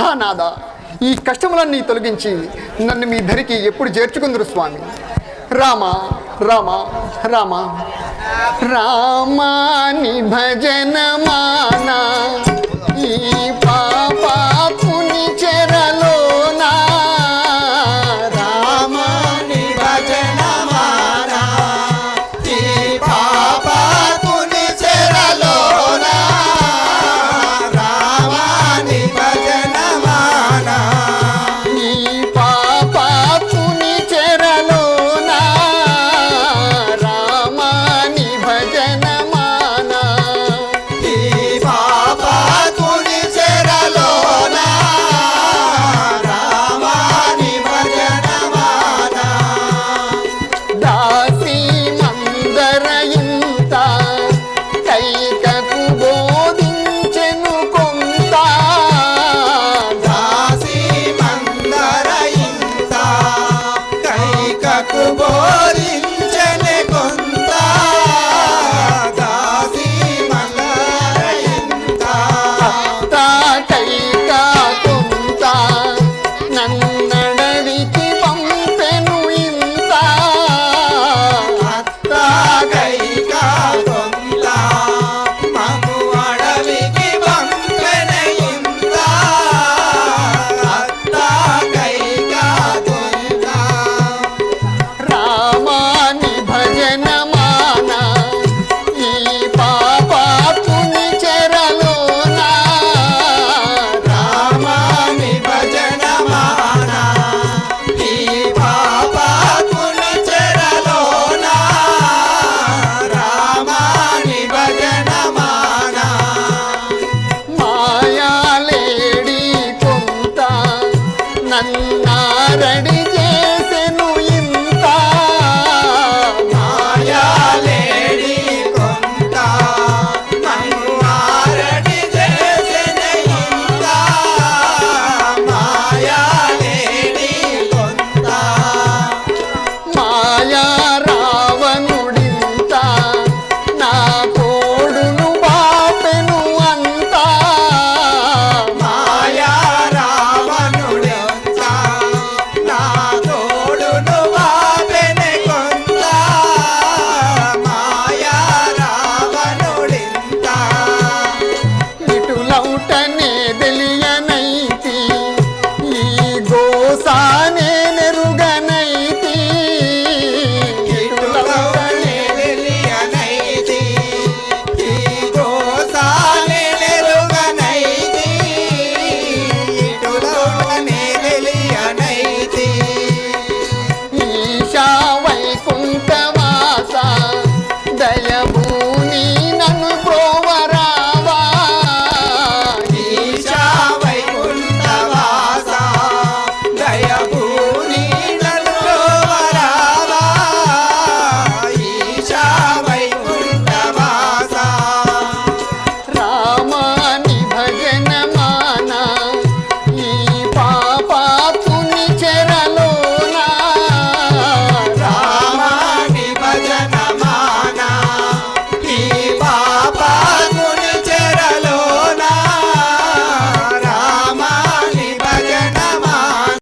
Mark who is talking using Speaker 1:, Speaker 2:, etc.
Speaker 1: హా నాదా ఈ కష్టములన్నీ తొలగించి నన్ను మీ ధరికి ఎప్పుడు చేర్చుకుందరు స్వామి. రామ రామ రామ. రామాని భజన మాన उठन